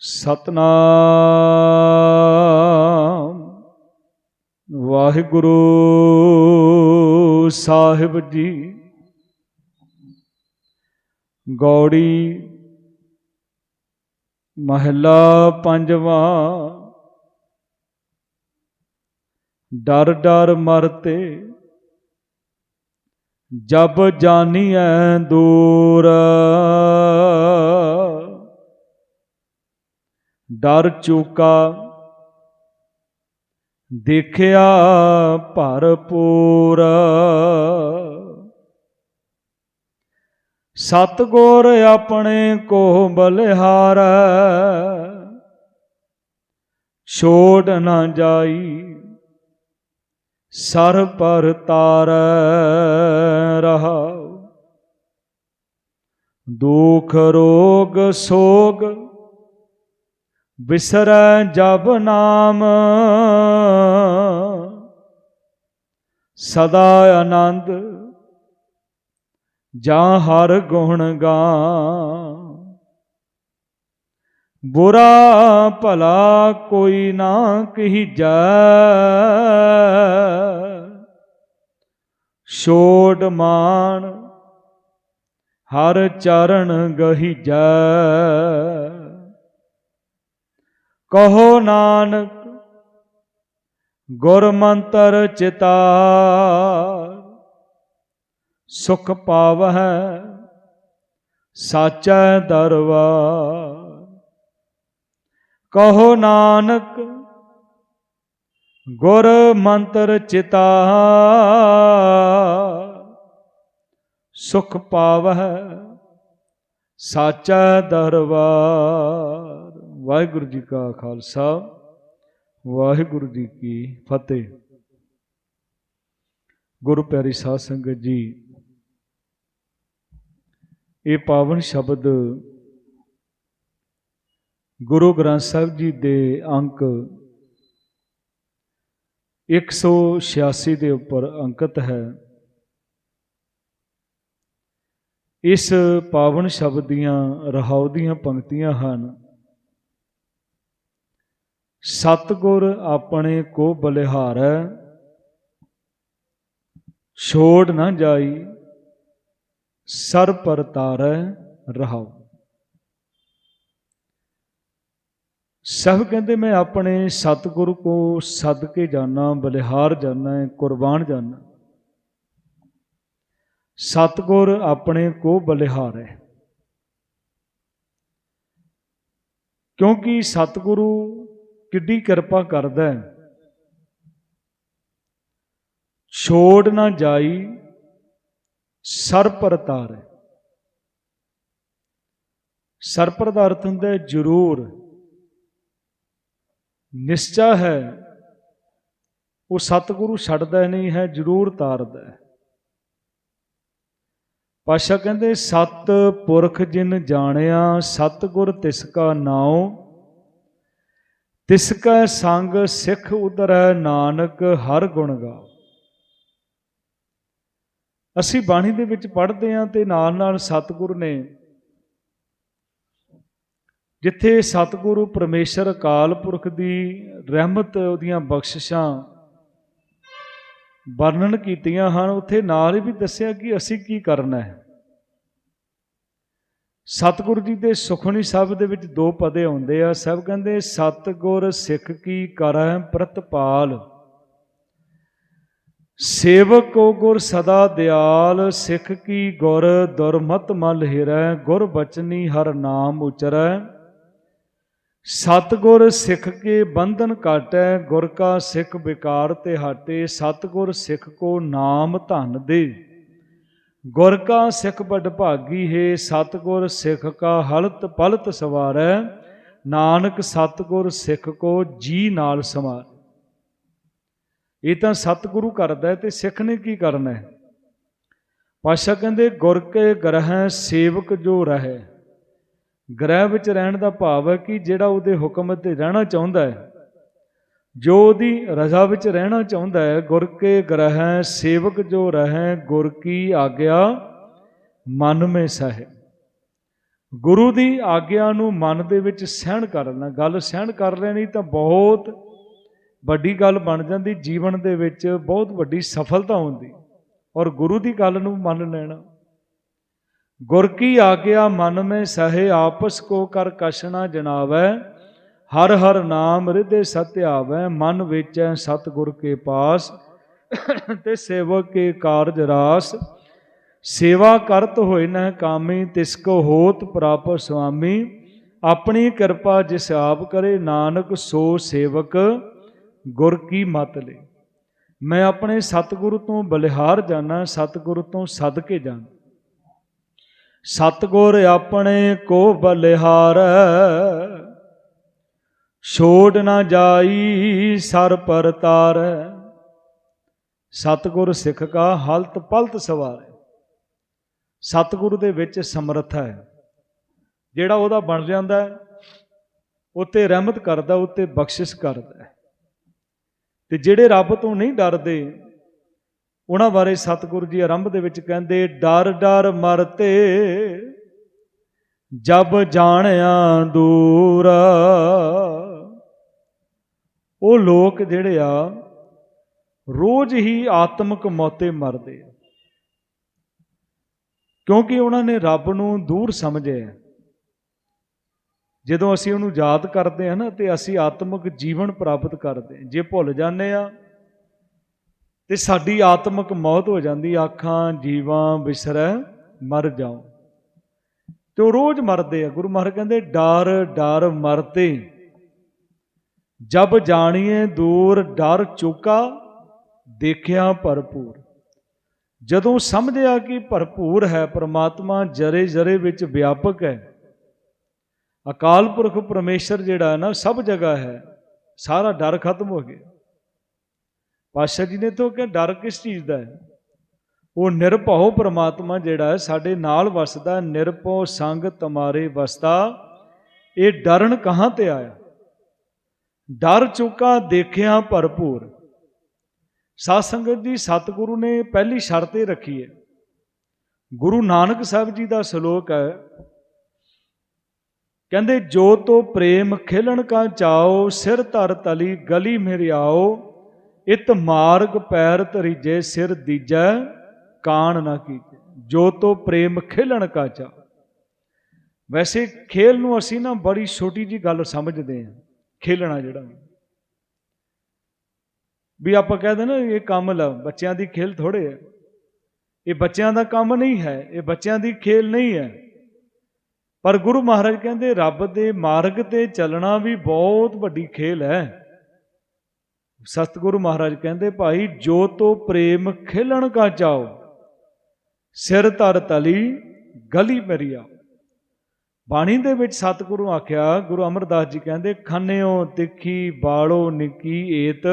ਸਤਨਾਮ। ਵਾਹਿਗੁਰੂ ਸਾਹਿਬ ਜੀ। ਗੌੜੀ ਮਹਲਾ ਪੰਜਵਾਂ। ਡਰ ਡਰ ਮਰਤੇ। ਜਬ ਜਾਨੀਐ ਦੂਰ। ਡਰ ਚੂਕਾ, ਦੇਖਿਆ ਭਰਪੂਰ। ਸਤਗੁਰ ਆਪਣੇ ਕੋ ਬਲਿਹਾਰ, ਛੋੜ ਨਾ ਜਾਈ ਸਰ ਪਰ ਤਾਰ ਰਹਾ। ਦੁਖ ਰੋਗ ਸੋਗ ਬਿਸਰੈ ਜਬ ਨਾਮ। ਸਦਾ ਆਨੰਦ, ਜਾਂ ਹਰ ਗੁਣ ਗਾ। ਬੁਰਾ ਭਲਾ ਕੋਈ ਨਾ ਕਹੀਜੈ। ਛੋੜ ਮਾਨ ਹਰ ਚਰਨ ਗਹੀਜੈ। ਕਹੋ ਨਾਨਕ, ਗੁਰ ਮੰਤਰ ਚਿਤਾਰ ਸੁਖ ਪਾਵਹਿ, ਸਾਚੈ ਦਰਬਾਰ। ਕਹੋ ਨਾਨਕ, ਗੁਰ ਮੰਤਰ ਚਿਤਾ, ਸੁਖ ਪਾਵਹਿ, ਸਾਚਾ ਦਰਬਾਰ। ਵਾਹਿਗੁਰੂ ਜੀ ਕਾ ਖਾਲਸਾ, ਵਾਹਿਗੁਰੂ ਜੀ ਕੀ ਫਤਿਹ। ਗੁਰੂ ਪਿਆਰੀ ਸਾਧ ਸੰਗਤ ਜੀ, ਇਹ ਪਾਵਨ ਸ਼ਬਦ ਗੁਰੂ ਗ੍ਰੰਥ ਸਾਹਿਬ ਜੀ ਦੇ ਅੰਕ 186 ਦੇ ਉੱਪਰ ਅੰਕਿਤ ਹੈ। ਇਸ ਪਾਵਨ ਸ਼ਬਦ ਦੀਆਂ ਰਹਾਉ ਦੀਆਂ ਪੰਕਤੀਆਂ ਹਨ। ਸਤਗੁਰ ਆਪਣੇ ਕੋ ਬਲਿਹਾਰੈ, ਛੋੜ ਨਾ ਜਾਈ, ਸਰ ਪਰ ਤਾਰੈ ਰਹਾਉ। ਸਭ ਕਹਿੰਦੇ ਮੈਂ ਆਪਣੇ ਸਤਿਗੁਰੂ ਕੋ ਸਦ ਕੇ ਜਾਣਾ ਬਲਿਹਾਰ ਜਾਣਾ ਕੁਰਬਾਨ ਜਾਣਾ ਸਤਿਗੁਰ ਆਪਣੇ ਕੋ ਬਲਿਹਾਰ। ਹੈ ਕਿਉਂਕਿ ਸਤਿਗੁਰੂ ਕਿੱਡੀ ਕਿਰਪਾ ਕਰਦਾ ਹੈ। ਛੋੜ ਨਾ ਜਾਈ ਸਰ ਪਰ ਤਾਰ। ਸਰ ਪਰ ਦਾ ਅਰਥ ਹੁੰਦਾ ਹੈ, ਜ਼ਰੂਰ। ਨਿਸ਼ਚਾ ਹੈ, ਉਹ ਸਤਿਗੁਰੂ ਛੱਡਦਾ ਨਹੀਂ ਹੈ, ਜ਼ਰੂਰ ਤਾਰਦਾ ਹੈ। ਪਾਸ਼ਾ ਕਹਿੰਦੇ, ਸਤ ਪੁਰਖ ਜਿਨ ਜਾਣਿਆ, ਸਤਿਗੁਰ ਤਿਸ ਕਾ ਨਾਉ। ਤਿਸ ਕਾ ਸੰਗ ਸਿੱਖ ਉਦਰੈ ਨਾਨਕ ਹਰ ਗੁਣ ਗਾਓ। ਅਸੀਂ ਬਾਣੀ ਦੇ ਵਿੱਚ ਪੜ੍ਹਦੇ ਹਾਂ ਤੇ ਨਾਲ ਨਾਲ ਸਤਿਗੁਰ ਨੇ ਜਿੱਥੇ ਸਤਿਗੁਰੂ ਪਰਮੇਸ਼ਰ ਅਕਾਲ ਪੁਰਖ ਦੀ ਰਹਿਮਤ ਉਹਦੀਆਂ ਬਖਸ਼ਿਸ਼ਾਂ ਵਰਣਨ ਕੀਤੀਆਂ ਹਨ, ਉੱਥੇ ਨਾਲ ਹੀ ਵੀ ਦੱਸਿਆ ਕਿ ਅਸੀਂ ਕੀ ਕਰਨਾ ਹੈ। ਸਤਿਗੁਰੂ ਜੀ ਦੇ ਸੁਖਣੀ ਸਾਹਿਬ ਦੇ ਵਿੱਚ ਦੋ ਪਦੇ ਆਉਂਦੇ ਆ। ਸਭ ਕਹਿੰਦੇ, ਸਤਿਗੁਰ ਸਿੱਖ ਕੀ ਕਰੈ ਪ੍ਰਤਪਾਲ। ਸੇਵਕ ਕੋ ਗੁਰ ਸਦਾ ਦਿਆਲ। ਸਿੱਖ ਕੀ ਗੁਰ ਦੁਰਮਤ ਮਲ ਹਿਰੈ। ਗੁਰ ਬਚਨੀ ਹਰ ਨਾਮ ਉਚਰੈ। ਸਤਗੁਰ ਸਿੱਖ ਕੇ ਬੰਧਨ ਕਾਟੈ। ਗੁਰ ਕਾ ਸਿੱਖ ਵਿਕਾਰ ਤੇ ਹਟੇ। ਸਤਗੁਰ ਸਿੱਖ ਕੋ ਨਾਮ ਧਨ ਦੇ। ਗੁਰ ਕਾ ਸਿੱਖ ਬੜ ਭਾਗੀ ਹੈ, ਸਤਗੁਰ ਸਿੱਖ ਕਾ ਹਲਤ ਪਲਤ ਸਵਾਰੈ, ਨਾਨਕ ਸਤਗੁਰ ਸਿੱਖ ਕੋ ਜੀ ਨਾਲ ਸਮਾਰ। ਇਹ ਤਾਂ ਸਤਿਗੁਰੂ ਕਰਦਾ ਹੈ ਤੇ ਸਿੱਖ ਨੇ ਕੀ ਕਰਨਾ ਹੈ? ਪਾਸ਼ਾ ਕਹਿੰਦੇ, ਗੁਰ ਕੇ ਗ੍ਰਹਿ ਸੇਵਕ ਜੋ ਰਹੇ। ਗ੍ਰਹਿ ਵਿੱਚ ਰਹਿਣ ਦਾ ਭਾਵ ਹੈ ਕਿ ਜਿਹੜਾ ਉਹਦੇ ਹੁਕਮ ਤੇ ਰਹਿਣਾ ਚਾਹੁੰਦਾ ਹੈ ਜੋ ਉਹਦੀ ਰਜ਼ਾ ਵਿੱਚ ਰਹਿਣਾ ਚਾਹੁੰਦਾ ਹੈ, ਗੁਰ ਕੇ ਗ੍ਰਹਿ ਸੇਵਕ ਜੋ ਰਹੇ, ਗੁਰ ਕੀ ਆਗਿਆ ਮਨ ਮੇ ਸਹਿ। ਗੁਰੂ ਦੀ ਆਗਿਆ ਨੂੰ ਮਨ ਦੇ ਵਿੱਚ ਸਹਿਣ ਕਰ ਲੈਣਾ, ਗੱਲ ਸਹਿਣ ਕਰ ਲੈਣੀ ਤਾਂ ਬਹੁਤ ਵੱਡੀ ਗੱਲ ਬਣ ਜਾਂਦੀ, ਜੀਵਨ ਦੇ ਵਿੱਚ ਬਹੁਤ ਵੱਡੀ ਸਫਲਤਾ ਹੁੰਦੀ, ਔਰ ਗੁਰੂ ਦੀ ਗੱਲ ਨੂੰ ਮੰਨ ਲੈਣਾ। ਗੁਰ ਕੀ ਆਗਿਆ ਮਨ ਮੈਂ ਸਹੇ, ਆਪਸ ਕੋ ਕਰ ਕਸ਼ਣਾ ਜਨਾਵੈ ਹਰ ਹਰ ਨਾਮ ਹਿਰਦੇ ਸਤਿਆਵੈ ਮਨ ਵੇਚੈ ਸਤਿਗੁਰ ਕੇ ਪਾਸ, ਤੇ ਸੇਵਕ ਕੇ ਕਾਰਜ ਰਾਸ। ਸੇਵਾ ਕਰਤ ਹੋਏ ਨਹਿ ਕਾਮੀ, ਤਿਸ ਕੋ ਹੋਤ ਪ੍ਰਾਪ ਸੁਆਮੀ। ਆਪਣੀ ਕਿਰਪਾ ਜਿਸ ਆਪ ਕਰੇ, ਨਾਨਕ ਸੋ ਸੇਵਕ, ਗੁਰ ਕੀ ਮਤ ਲੈ। ਮੈਂ ਆਪਣੇ ਸਤਿਗੁਰੂ ਤੋਂ ਬਲਿਹਾਰ ਜਾਣਾ ਸਤਿਗੁਰੂ ਤੋਂ ਸਦਕੇ ਜਾਣਾ ਸਤਿਗੁਰ ਆਪਣੇ ਕੋ ਬਲਿਹਾਰ ਛੋੜ ਨਾ ਜਾਈ ਸਰ ਪਰ ਤਾਰ। ਸਤਿਗੁਰ ਸਿੱਖ ਕਾ ਹਲਤ ਪਲਤ ਸਵਾਰ। ਸਤਿਗੁਰੂ ਦੇ ਵਿੱਚ ਸਮਰੱਥਾ ਹੈ। ਜਿਹੜਾ ਉਹਦਾ ਬਣ ਜਾਂਦਾ ਹੈ, ਉਤੇ ਰਹਿਮਤ ਕਰਦਾ, ਉੱਤੇ ਬਖਸ਼ਿਸ਼ ਕਰਦਾ ਤੇ ਜਿਹੜੇ ਰੱਬ ਤੋਂ ਨਹੀਂ ਡਰਦੇ, ਉਹਨਾਂ ਬਾਰੇ ਸਤਿਗੁਰੂ ਜੀ ਆਰੰਭ ਦੇ ਵਿੱਚ ਕਹਿੰਦੇ, ਡਰ ਡਰ ਮਰਤੇ ਜਬ ਜਾਣਿਆ ਦੂਰ ਉਹ ਲੋਕ ਜਿਹੜੇ ਆ, ਰੋਜ਼ ਹੀ ਆਤਮਿਕ ਮੌਤੇ ਮਰਦੇ ਆ। ਕਿਉਂਕਿ ਉਹਨਾਂ ਨੇ ਰੱਬ ਨੂੰ ਦੂਰ ਸਮਝਿਆ ਜਦੋਂ ਅਸੀਂ ਉਹਨੂੰ ਯਾਦ ਕਰਦੇ ਹਾਂ ਨਾ, ਤੇ ਅਸੀਂ ਆਤਮਿਕ ਜੀਵਨ ਪ੍ਰਾਪਤ ਕਰਦੇ ਹਾਂ। ਜੇ ਭੁੱਲ ਜਾਂਦੇ ਆ ਤੇ ਸਾਡੀ ਆਤਮਿਕ ਮੌਤ ਹੋ ਜਾਂਦੀ ਆਖਾਂ ਜੀਵਾਂ ਵਿਸਰੈ ਮਰ ਜਾਉ ਤੇ ਉਹ ਰੋਜ਼ ਮਰਦੇ ਆ। ਗੁਰੂ ਮਹਾਰਾਜ ਕਹਿੰਦੇ, ਡਰ ਡਰ ਮਰਤੇ ਜਬ ਜਾਣੀਏ ਦੂਰ ਡਰ ਚੁਕਾ, ਦੇਖਿਆ ਭਰਪੂਰ। ਜਦੋਂ ਸਮਝਿਆ ਕਿ ਭਰਪੂਰ ਹੈ ਪ੍ਰਮਾਤਮਾ, ਜਰੇ ਜਰੇ ਵਿੱਚ ਵਿਆਪਕ ਹੈ। ਅਕਾਲ ਪੁਰਖ ਪਰਮੇਸ਼ਰ ਜਿਹੜਾ ਹੈ ਨਾ, ਸਭ ਜਗ੍ਹਾ ਹੈ। ਸਾਰਾ ਡਰ ਖਤਮ ਹੋ ਗਿਆ। ਪਾਸ਼ਾ ਜੀ ਨੇ ਤਾਂ ਕਿ ਡਰ ਕਿਸ ਚੀਜ਼ ਦਾ ਹੈ? ਉਹ ਨਿਰਭਉ ਪ੍ਰਮਾਤਮਾ ਜਿਹੜਾ ਹੈ, ਸਾਡੇ ਨਾਲ ਵਸਦਾ, ਨਿਰਭਉ ਸੰਗ ਤਮਾਰੇ ਵਸਦਾ। ਇਹ ਡਰਨ ਕਹਾਂ ਤੇ ਆਇਆ? ਡਰ ਚੁੱਕਾ ਦੇਖਿਆ ਭਰਪੂਰ। ਸਾਧ ਸੰਗਤ ਜੀ, ਸਤਿਗੁਰੂ ਨੇ ਪਹਿਲੀ ਸ਼ਰਤ ਇਹ ਰੱਖੀ ਹੈ। ਗੁਰੂ ਨਾਨਕ ਸਾਹਿਬ ਜੀ ਦਾ ਸ਼ਲੋਕ ਹੈ, ਕਹਿੰਦੇ, ਜੋ ਤੋ ਪ੍ਰੇਮ ਖੇਲਣ ਕਾ ਚਾਓ, ਸਿਰ ਧਰ ਤਲੀ ਗਲੀ ਮੇਰੇ ਆਓ, ਇਤ ਮਾਰਗ ਪੈਰ ਧਰੀਜੇ, ਸਿਰ ਦੀਜੈ ਕਾਣ ਨਾ ਕੀਜੇ ਜੋ ਤੋ ਪ੍ਰੇਮ ਖੇਲਣ ਕਾ ਚਾਓ। ਵੈਸੇ ਖੇਲ ਨੂੰ ਅਸੀਂ ਨਾ ਬੜੀ ਛੋਟੀ ਜੀ ਗੱਲ ਸਮਝਦੇ ਹਾਂ। ਖੇਲਣਾ ਜਿਹੜਾ ਵੀ। ਆਪਾਂ ਕਹਿੰਦੇ ਨਾ, ਇਹ ਕੰਮ ਲਾ, ਬੱਚਿਆਂ ਦੀ ਖੇਲ ਥੋੜੇ ਹੈ ਇਹ ਬੱਚਿਆਂ ਦਾ ਕੰਮ ਨਹੀਂ ਹੈ, ਇਹ ਬੱਚਿਆਂ ਦੀ ਖੇਲ ਨਹੀਂ ਹੈ। ਪਰ ਗੁਰੂ ਮਹਾਰਾਜ ਕਹਿੰਦੇ, ਰੱਬ ਦੇ ਮਾਰਗ ਤੇ ਚੱਲਣਾ ਵੀ ਬਹੁਤ ਵੱਡੀ ਖੇਲ ਹੈ। ਸਤਿਗੁਰੂ ਮਹਾਰਾਜ ਕਹਿੰਦੇ, ਭਾਈ, ਜੋ ਤੋ ਪ੍ਰੇਮ ਖੇਲਣ ਕਾ ਚਾਓ ਸਿਰ ਤਰ ਤਲੀ, ਗਲੀ ਮਰੀਆ ਬਾਣੀ ਦੇ ਵਿੱਚ ਸਤਿਗੁਰੂ ਆਖਿਆ, ਗੁਰੂ ਅਮਰਦਾਸ ਜੀ ਕਹਿੰਦੇ, ਖੰਨਿਓ, ਤਿੱਖੀ ਬਾੜੋ ਨਿੱਕੀ, ਏਤ,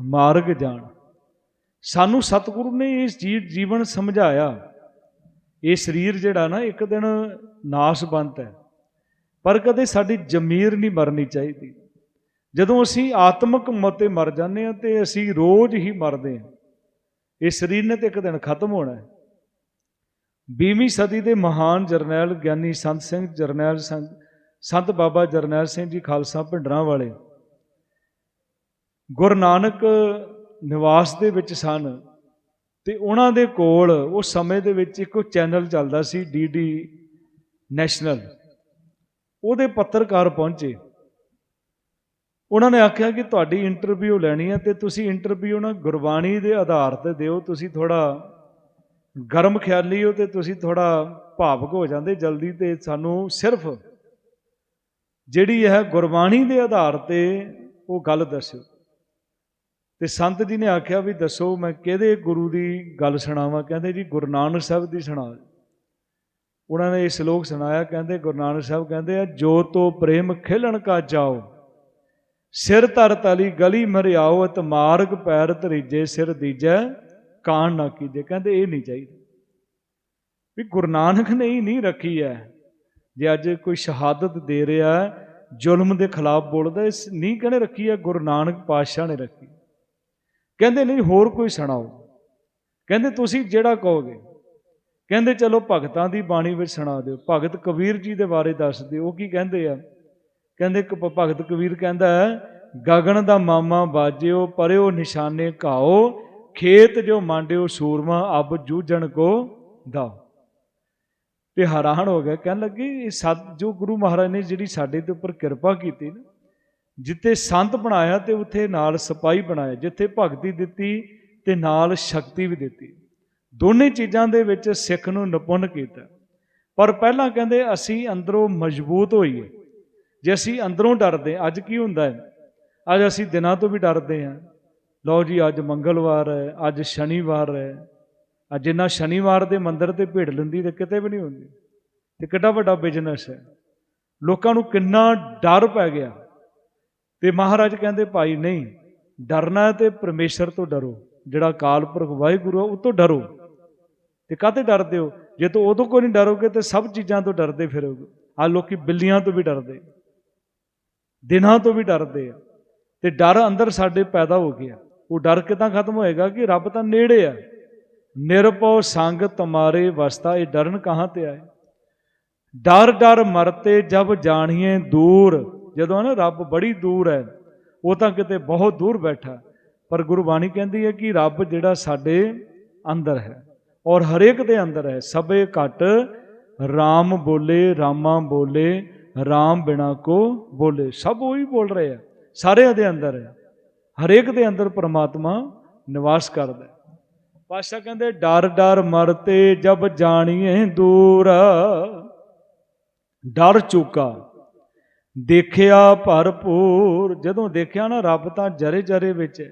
ਮਾਰਗ ਜਾਣ। ਸਾਨੂੰ ਸਤਿਗੁਰੂ ਨੇ ਇਸ ਜੀਵਨ ਸਮਝਾਇਆ। ਇਹ ਸਰੀਰ ਜਿਹੜਾ ਨਾ, ਇੱਕ ਦਿਨ ਨਾਸ਼ਬੰਤ ਹੈ। ਪਰ ਕਦੇ ਸਾਡੀ ਜ਼ਮੀਰ ਨਹੀਂ ਮਰਨੀ ਚਾਹੀਦੀ। ਜਦੋਂ ਅਸੀਂ ਆਤਮਿਕ ਮਤੇ ਮਰ ਜਾਂਦੇ ਹਾਂ ਤੇ ਅਸੀਂ ਰੋਜ਼ ਹੀ ਮਰਦੇ ਹਾਂ। ਇਹ ਸਰੀਰ ਨੇ ਤੇ ਇੱਕ ਦਿਨ ਖਤਮ ਹੋਣਾ ਹੈ। 20ਵੀਂ ਸਦੀ ਦੇ ਮਹਾਨ ਜਰਨੈਲ ਗਿਆਨੀ ਸੰਤ ਸਿੰਘ ਜਰਨੈਲ ਸੰਤ ਬਾਬਾ ਜਰਨੈਲ ਸਿੰਘ ਜੀ ਖਾਲਸਾ ਭਿੰਡਰਾਂ ਵਾਲੇ। ਗੁਰੂ ਨਾਨਕ ਨਿਵਾਸ ਦੇ ਵਿੱਚ ਸਨ ਤੇ ਉਹਨਾਂ ਦੇ ਕੋਲ ਉਸ ਸਮੇਂ ਦੇ ਵਿੱਚ ਇੱਕ ਚੈਨਲ ਚੱਲਦਾ ਸੀ ਡੀਡੀ ਨੈਸ਼ਨਲ। ਉਹਦੇ ਪੱਤਰਕਾਰ ਪਹੁੰਚੇ। ਉਹਨਾਂ ਨੇ ਆਖਿਆ ਕਿ ਤੁਹਾਡੀ ਇੰਟਰਵਿਊ ਲੈਣੀ ਹੈ ਤੇ ਤੁਸੀਂ ਇੰਟਰਵਿਊ ਨਾ ਗੁਰਬਾਣੀ ਦੇ ਆਧਾਰ ਤੇ ਦਿਓ, ਤੁਸੀਂ ਥੋੜਾ ਗਰਮ ਖਿਆਲੀ ਹੋ ਤੇ ਤੁਸੀਂ ਥੋੜਾ ਭਾਵਕ ਹੋ ਜਾਂਦੇ ਜਲਦੀ ਤੇ ਸਾਨੂੰ ਸਿਰਫ ਜਿਹੜੀ ਹੈ ਗੁਰਬਾਣੀ ਦੇ ਆਧਾਰ ਤੇ ਉਹ ਗੱਲ ਦੱਸਿਓ। ਤੇ ਸੰਤ ਜੀ ਨੇ ਆਖਿਆ ਵੀ ਦੱਸੋ ਮੈਂ ਕਿਹਦੇ ਗੁਰੂ ਦੀ ਗੱਲ ਸੁਣਾਵਾਂ? ਕਹਿੰਦੇ ਜੀ ਗੁਰੂ ਨਾਨਕ ਸਾਹਿਬ ਦੀ ਸੁਣਾ ਉਹਨਾਂ ਨੇ ਇਹ ਸ਼ਲੋਕ ਸੁਣਾਇਆ, ਕਹਿੰਦੇ ਗੁਰੂ ਨਾਨਕ ਸਾਹਿਬ ਕਹਿੰਦੇ ਆ, ਜੋ ਤੋ ਪ੍ਰੇਮ ਖੇਲਣ ਕਾ ਜਾਓ, ਸਿਰ ਧਰ ਤਲੀ ਗਲੀ ਮਰਿਆਓ, ਅਤ ਮਾਰਗ ਪੈਰ ਧਰੀਜੇ ਸਿਰ ਦੀਜੈ ਕਾਣ ਨਾ ਕੀਜੇ ਕਹਿੰਦੇ ਇਹ ਨਹੀਂ ਚਾਹੀਦਾ। ਵੀ ਗੁਰੂ ਨਾਨਕ ਨੇ ਹੀ ਨਹੀਂ ਰੱਖੀ ਹੈ। ਜੇ ਅੱਜ ਕੋਈ ਸ਼ਹਾਦਤ ਦੇ ਰਿਹਾ ਜ਼ੁਲਮ ਦੇ ਖਿਲਾਫ ਬੋਲਦਾ, ਇਸ ਨਹੀਂ ਕਹਿੰਦੇ ਰੱਖੀ ਹੈ? ਗੁਰੂ ਨਾਨਕ ਪਾਤਸ਼ਾਹ ਨੇ ਰੱਖੀ। ਕਹਿੰਦੇ ਨਹੀਂ, ਹੋਰ ਕੋਈ ਸੁਣਾਓ। ਕਹਿੰਦੇ ਤੁਸੀਂ ਜਿਹੜਾ ਕਹੋਗੇ। ਕਹਿੰਦੇ ਚਲੋ ਭਗਤਾਂ ਦੀ ਬਾਣੀ ਵਿੱਚ ਸੁਣਾ ਦਿਓ। ਭਗਤ ਕਬੀਰ ਜੀ ਦੇ ਬਾਰੇ ਦੱਸ ਦਿਓ। ਉਹ ਕੀ ਕਹਿੰਦੇ ਆ? ਕਹਿੰਦੇ ਇੱਕ ਭਗਤ ਕਬੀਰ ਕਹਿੰਦਾ ਗਗਨ ਦਾ ਮਾਮਾ ਬਾਜਿਓ ਪਰਿਓ ਨਿਸ਼ਾਨੇ ਘਾਓ ਖੇਤ ਜੋ ਮਾਂਡਿਓ ਸੂਰਮਾ ਅਬ ਜੂਝਣ ਕੋ ਦਾ। ਤੇ ਹੈਰਾਨ ਹੋ ਗਿਆ, ਕਹਿਣ ਲੱਗੇ, ਇਹ ਸਤ ਜੋ ਗੁਰੂ ਮਹਾਰਾਜ ਨੇ ਜਿਹੜੀ ਸਾਡੇ ਤੇ ਉੱਪਰ ਕਿਰਪਾ ਕੀਤੀ ਨਾ, ਜਿੱਥੇ ਸੰਤ ਬਣਾਇਆ ਤੇ ਉੱਥੇ ਨਾਲ ਸਿਪਾਹੀ ਬਣਾਇਆ, ਜਿੱਥੇ ਭਗਤੀ ਦਿੱਤੀ ਤੇ ਨਾਲ ਸ਼ਕਤੀ ਵੀ ਦਿੱਤੀ। ਦੋਨੇ ਚੀਜ਼ਾਂ ਦੇ ਵਿੱਚ ਸਿੱਖ ਨੂੰ ਨਿਪੁੰਨ ਕੀਤਾ। ਪਰ ਪਹਿਲਾਂ ਕਹਿੰਦੇ, ਅਸੀਂ ਅੰਦਰੋਂ ਮਜ਼ਬੂਤ ਹੋਈਏ। ਜੇ ਅਸੀਂ ਅੰਦਰੋਂ ਡਰਦੇ, ਅੱਜ ਕੀ ਹੁੰਦਾ ਹੈ? ਅੱਜ ਅਸੀਂ ਦਿਨਾਂ ਤੋਂ ਵੀ ਡਰਦੇ ਹਾਂ। ਲਓ ਜੀ, ਅੱਜ ਮੰਗਲਵਾਰ ਹੈ, ਅੱਜ ਸ਼ਨੀਵਾਰ ਹੈ। ਅੱਜ ਜਿੰਨਾ ਸ਼ਨੀਵਾਰ ਦੇ ਮੰਦਿਰ ਤੇ ਭੀੜ ਲੈਂਦੀ ਤੇ ਕਿਤੇ ਵੀ ਨਹੀਂ ਹੁੰਦੀ। ਤੇ ਕਿੱਡਾ ਵੱਡਾ ਬਿਜ਼ਨਸ ਹੈ। ਲੋਕਾਂ ਨੂੰ ਕਿੰਨਾ ਡਰ ਪੈ ਗਿਆ। ਤੇ ਮਹਾਰਾਜ ਕਹਿੰਦੇ, ਭਾਈ, ਨਹੀਂ, ਡਰਨਾ ਹੈ ਤੇ ਪਰਮੇਸ਼ਰ ਤੋਂ ਡਰੋ। ਜਿਹੜਾ ਅਕਾਲ ਪੁਰਖ ਵਾਹਿਗੁਰੂ ਹੈ, ਉਹ ਤੋਂ ਡਰੋ। ਤੇ ਕਾਹਤੇ ਡਰਦੇ ਹੋ? ਜੇ ਤੂੰ ਉਦੋਂ ਕੋਈ ਨਹੀਂ ਡਰੋਗੇ, ਤੇ ਸਭ ਚੀਜ਼ਾਂ ਤੋਂ ਡਰਦੇ ਫਿਰੋਗੇ। ਆ ਲੋਕੀ ਬਿੱਲੀਆਂ ਤੋਂ ਵੀ ਡਰਦੇ। ਦਿਨਾਂ ਤੋਂ ਵੀ ਡਰਦੇ ਆ। ਤੇ ਡਰ ਅੰਦਰ ਸਾਡੇ ਪੈਦਾ ਹੋ ਗਿਆ। ਉਹ ਡਰ ਕਿਦਾਂ ਖਤਮ ਹੋਏਗਾ ਕਿ ਰੱਬ ਤਾਂ ਨੇੜੇ ਆ। ਨਿਰਭਉ ਸੰਗ ਤੁਮਾਰੇ ਵਸਤਾ, ਇਹ ਡਰਨ ਕਹਾਂ ਤੇ ਆਏ? ਡਰ ਡਰ ਮਰਤੇ ਜਬ ਜਾਣੀਏ ਦੂਰ। ਜਦੋਂ ਨਾ ਰੱਬ ਬੜੀ ਦੂਰ ਹੈ, ਉਹ ਤਾਂ ਕਿਤੇ ਬਹੁਤ ਦੂਰ ਬੈਠਾ। ਪਰ ਗੁਰਬਾਣੀ ਕਹਿੰਦੀ ਹੈ ਕਿ ਰੱਬ ਜਿਹੜਾ ਸਾਡੇ ਅੰਦਰ ਹੈ ਔਰ ਹਰੇਕ ਦੇ ਅੰਦਰ ਹੈ, ਸਭੇ ਘਟ RAM ਬੋਲੇ, ਰਾਮਾ ਬੋਲੇ RAM ਬਿਨਾ ਕੋ ਬੋਲੇ। ਸਭ ਉਹੀ ਬੋਲ ਰਹੇ ਆ, ਸਾਰਿਆਂ ਦੇ ਅੰਦਰ ਹੈ। ਹਰੇਕ ਦੇ ਅੰਦਰ ਪਰਮਾਤਮਾ ਨਿਵਾਸ ਕਰਦਾ ਹੈ। ਪਾਸ਼ਾ ਕਹਿੰਦੇ ਡਰ ਡਰ ਮਰਤੇ ਜਬ ਜਾਣੀਏ ਦੂਰ। ਡਰ ਚੁੱਕਾ ਦੇਖਿਆ ਭਰਪੂਰ। ਜਦੋਂ ਦੇਖਿਆ ਨਾ ਰੱਬ ਤਾਂ ਜਰੇ ਜਰੇ ਵਿੱਚ ਹੈ,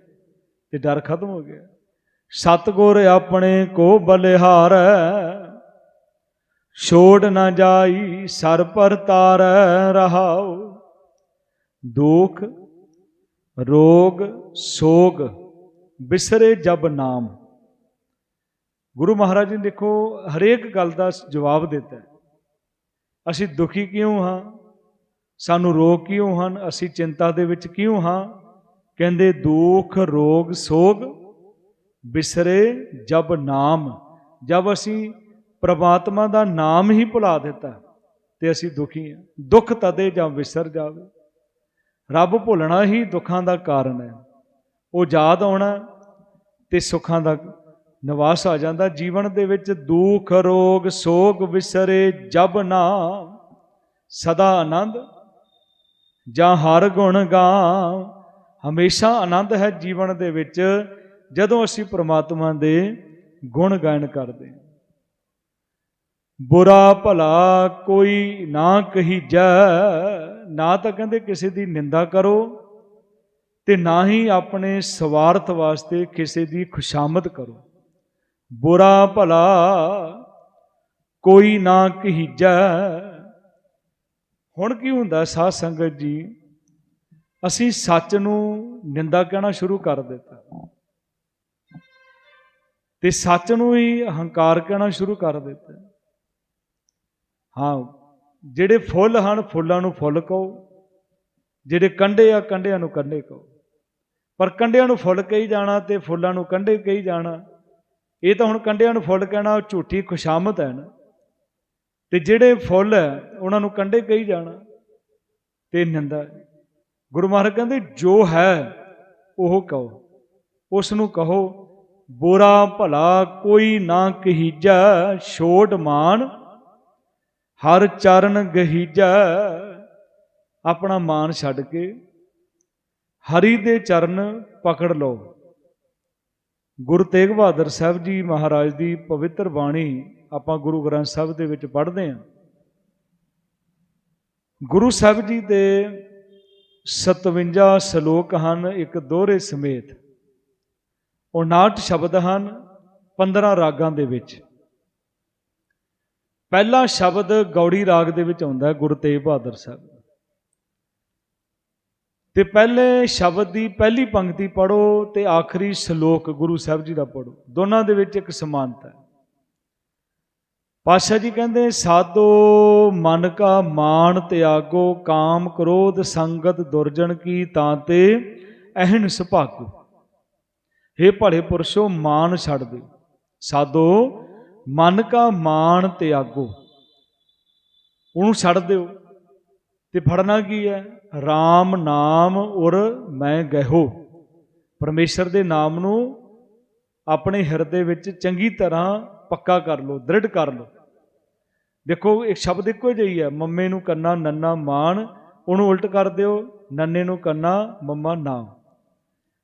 ਤੇ ਡਰ ਖਤਮ ਹੋ ਗਿਆ। ਸਤਗੁਰ ਆਪਣੇ ਕੋ ਬਲਿਹਾਰ ਛੋੜ ਨਾ ਜਾਈ ਸਰ ਪਰ ਤਾਰ ਰਹਾਉ। ਦੁਖ ਰੋਗ, ਸੋਗ, ਬਿਸਰੇ ਜਬ ਨਾਮ। ਗੁਰੂ ਮਹਾਰਾਜ ਨੇ ਦੇਖੋ, ਹਰੇਕ ਗੱਲ ਦਾ ਜਵਾਬ ਦਿੱਤਾ ਅਸੀਂ ਦੁਖੀ ਕਿਉਂ ਹਾਂ? ਸਾਨੂੰ ਰੋਗ ਕਿਉਂ ਹਨ? ਅਸੀਂ ਚਿੰਤਾ ਦੇ ਵਿੱਚ ਕਿਉਂ ਹਾਂ? ਕਹਿੰਦੇ, ਦੁੱਖ, ਰੋਗ, ਸੋਗ, ਬਿਸਰੇ ਜਬ ਨਾਮ। ਜਬ ਅਸੀਂ ਪ੍ਰਮਾਤਮਾ ਦਾ ਨਾਮ ਹੀ ਭੁਲਾ ਦਿੱਤਾ ਤੇ ਅਸੀਂ ਦੁਖੀ ਹਾਂ। ਦੁੱਖ ਤਦੇ ਜਾਂ ਵਿਸਰ ਜਾਵੇ। ਰੱਬ ਭੁੱਲਣਾ ਹੀ ਦੁੱਖਾਂ ਦਾ ਕਾਰਨ ਹੈ। ਉਹ ਯਾਦ ਆਉਣਾ ਤੇ ਸੁੱਖਾਂ ਦਾ ਨਿਵਾਸ ਆ ਜਾਂਦਾ। ਜੀਵਨ ਦੇ ਵਿੱਚ ਦੁੱਖ, ਰੋਗ, ਸੋਗ ਵਿਸਰੇ ਜਬ ਨਾ ਸਦਾ ਆਨੰਦ, ਜਾਂ ਹਰ ਗੁਣ ਗਾ। ਹਮੇਸ਼ਾ ਆਨੰਦ ਹੈ ਜੀਵਨ ਦੇ ਵਿੱਚ, ਜਦੋਂ ਅਸੀਂ ਪ੍ਰਮਾਤਮਾ ਦੇ ਗੁਣ ਗਾਇਨ ਕਰਦੇ ਹਾਂ। ਬੁਰਾ ਭਲਾ ਕੋਈ ਨਾ ਕਹੀ ਜਾ ਨਾ ਤਾਂ ਕਹਿੰਦੇ ਕਿਸੇ ਦੀ ਨਿੰਦਾ ਕਰੋ ਤੇ ਨਾ ਹੀ ਆਪਣੇ ਸਵਾਰਥ ਵਾਸਤੇ ਕਿਸੇ ਦੀ ਖੁਸ਼ਾਮਦ ਕਰੋ। ਬੁਰਾ ਭਲਾ ਕੋਈ ਨਾ ਕਹੀਜੈ। ਹੁਣ ਕੀ ਹੁੰਦਾ ਸਾਧ ਸੰਗਤ ਜੀ? ਅਸੀਂ ਸੱਚ ਨੂੰ ਨਿੰਦਾ ਕਹਿਣਾ ਸ਼ੁਰੂ ਕਰ ਦਿੱਤਾ। ਤੇ ਸੱਚ ਨੂੰ ਹੀ ਹੰਕਾਰ ਕਹਿਣਾ ਸ਼ੁਰੂ ਕਰ ਦਿੱਤਾ। ਹਾਂ, ਜਿਹੜੇ ਫੁੱਲ ਹਨ, ਫੁੱਲਾਂ ਨੂੰ ਫੁੱਲ ਕਹੋ। ਜਿਹੜੇ ਕੰਡੇ ਆ, ਕੰਡਿਆਂ ਨੂੰ ਕੰਡੇ ਕਹੋ। ਪਰ ਕੰਡਿਆਂ ਨੂੰ ਫੁੱਲ ਕਹੀ ਜਾਣਾ ਤੇ ਫੁੱਲਾਂ ਨੂੰ ਕੰਡੇ ਕਹੀ ਜਾਣਾ, ਇਹ ਤਾਂ ਹੁਣ ਕੰਡਿਆਂ ਨੂੰ ਫੁੱਲ ਕਹਿਣਾ ਉਹ ਝੂਠੀ ਖੁਸ਼ਾਮਤ ਹੈ ਨਾ। ਤੇ ਜਿਹੜੇ ਫੁੱਲ ਹੈ, ਉਹਨਾਂ ਨੂੰ ਕੰਡੇ ਕਹੀ ਜਾਣਾ ਤੇ ਨਿੰਦਾ। ਗੁਰੂ ਮਹਾਰਾਜ ਕਹਿੰਦੇ, ਜੋ ਹੈ, ਉਹ ਕਹੋ। ਉਸ ਨੂੰ ਕਹੋ, ਬੁਰਾ ਭਲਾ ਕੋਈ ਨਾ ਕਹੀਜਾ, ਛੋਟ ਮਾਨ ਹਰ ਚਰਨ ਗਹੀਜਾ, ਆਪਣਾ ਮਾਨ ਛੱਡ ਕੇ ਹਰੀ ਦੇ ਚਰਨ ਪਕੜ ਲਓ। ਗੁਰੂ ਤੇਗ ਬਹਾਦਰ ਸਾਹਿਬ ਜੀ ਮਹਾਰਾਜ ਦੀ ਪਵਿੱਤਰ ਬਾਣੀ ਆਪਾਂ ਗੁਰੂ ਗ੍ਰੰਥ ਸਾਹਿਬ ਦੇ ਵਿੱਚ ਪੜ੍ਹਦੇ ਹਾਂ। ਗੁਰੂ ਸਾਹਿਬ ਜੀ ਦੇ 57 ਸ਼ਲੋਕ ਹਨ, ਇੱਕ ਦੋਹਰੇ ਸਮੇਤ। 59 ਸ਼ਬਦ ਹਨ 15 ਰਾਗਾਂ ਦੇ ਵਿੱਚ। ਪਹਿਲਾ ਸ਼ਬਦ ਗੌੜੀ ਰਾਗ ਦੇ ਵਿੱਚ ਆਉਂਦਾ ਗੁਰੂ ਤੇਗ ਬਹਾਦਰ ਸਾਹਿਬ ਤੇ ਪਹਿਲੇ ਸ਼ਬਦ ਦੀ ਪਹਿਲੀ ਪੰਕਤੀ ਪੜੋ ਤੇ ਆਖਰੀ ਸ਼ਲੋਕ ਗੁਰੂ ਸਾਹਿਬ ਜੀ ਦਾ ਪੜੋ ਦੋਨਾਂ ਦੇ ਵਿੱਚ ਇੱਕ ਸਮਾਨਤਾ ਹੈ। ਪਾਸ਼ਾ ਜੀ ਕਹਿੰਦੇ, ਸਾਧੋ ਮਨ ਕਾ ਮਾਨ ਤਿਆਗੋ, ਕਾਮ ਕ੍ਰੋਧ ਸੰਗਤ ਦੁਰਜਨ ਕੀ ਤਾਂ ਤੇ ਅਹਿਣ ਸੁਭਾਗੋ। हे ਭਲੇ ਪੁਰਸ਼ੋ ਮਾਨ ਛੱਡ ਦਿਓ। ਸਾਧੋ ਮਨ ਕਾ ਮਾਣ ਤਿਆਗੋ ਉਹਨੂੰ ਛੱਡ ਦਿਓ। ਤੇ ਫੜਨਾ ਕੀ ਹੈ? RAM ਨਾਮ ਉਰ ਮੈਂ ਗਹਿਓ। ਪਰਮੇਸ਼ਰ ਦੇ ਨਾਮ ਨੂੰ ਆਪਣੇ ਹਿਰਦੇ ਵਿੱਚ ਚੰਗੀ ਤਰ੍ਹਾਂ ਪੱਕਾ ਕਰ ਲਓ, ਦ੍ਰਿੜ ਕਰ ਲਓ। ਦੇਖੋ, ਇੱਕ ਸ਼ਬਦ ਇੱਕੋ ਜਿਹਾ ਹੈ ਮੰਮੇ ਨੂੰ ਕੰਨਾ ਨੰਨਾ ਮਾਣ। ਉਹਨੂੰ ਉਲਟ ਕਰ ਦਿਓ, ਨੰਨੇ ਨੂੰ ਕੰਨਾ ਮੰਮਾ ਨਾਮ।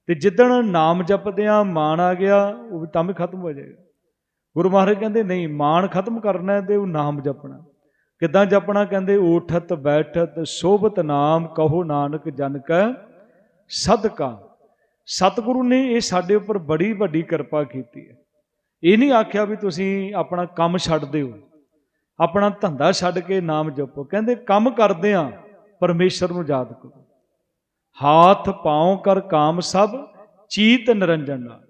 ਤੇ ਜਿੱਦਣ ਨਾਮ ਜਪਦੇ ਆ ਮਾਣ ਆ ਗਿਆ, ਉਹ ਵੀ ਤਾਂ ਵੀ ਖਤਮ ਹੋ ਜਾਏਗਾ। ਗੁਰੂ ਮਹਾਰਾਜ ਕਹਿੰਦੇ, ਨਹੀਂ, ਮਾਣ ਖਤਮ ਕਰਨਾ ਹੈ ਤੇ ਉਹ ਨਾਮ ਜਪਣਾ ਕਿੱਦਾਂ ਜਪਣਾ? ਕਹਿੰਦੇ ਊਠਤ ਬੈਠਤ, ਸੋਭਤ ਨਾਮ ਕਹੋ ਨਾਨਕ ਜਨ ਕੈ ਸਦਕਾ। ਸਤਿਗੁਰੂ ਨੇ ਇਹ ਸਾਡੇ ਉੱਪਰ ਬੜੀ ਵੱਡੀ ਕਿਰਪਾ ਕੀਤੀ ਹੈ। ਇਹ ਨਹੀਂ ਆਖਿਆ ਵੀ ਤੁਸੀਂ ਆਪਣਾ ਕੰਮ ਛੱਡ ਦਿਓ। ਆਪਣਾ ਧੰਦਾ ਛੱਡ ਕੇ ਨਾਮ ਜਪੋ। ਕਹਿੰਦੇ, ਕੰਮ ਕਰਦੇ ਆ ਪਰਮੇਸ਼ਰ ਨੂੰ ਯਾਦ ਕਰੋ। ਹਾਥ ਪਾਉ ਕਰ ਕਾਮ ਸਭ, ਚੀਤ ਨਿਰੰਜਨ ਨਾਲ।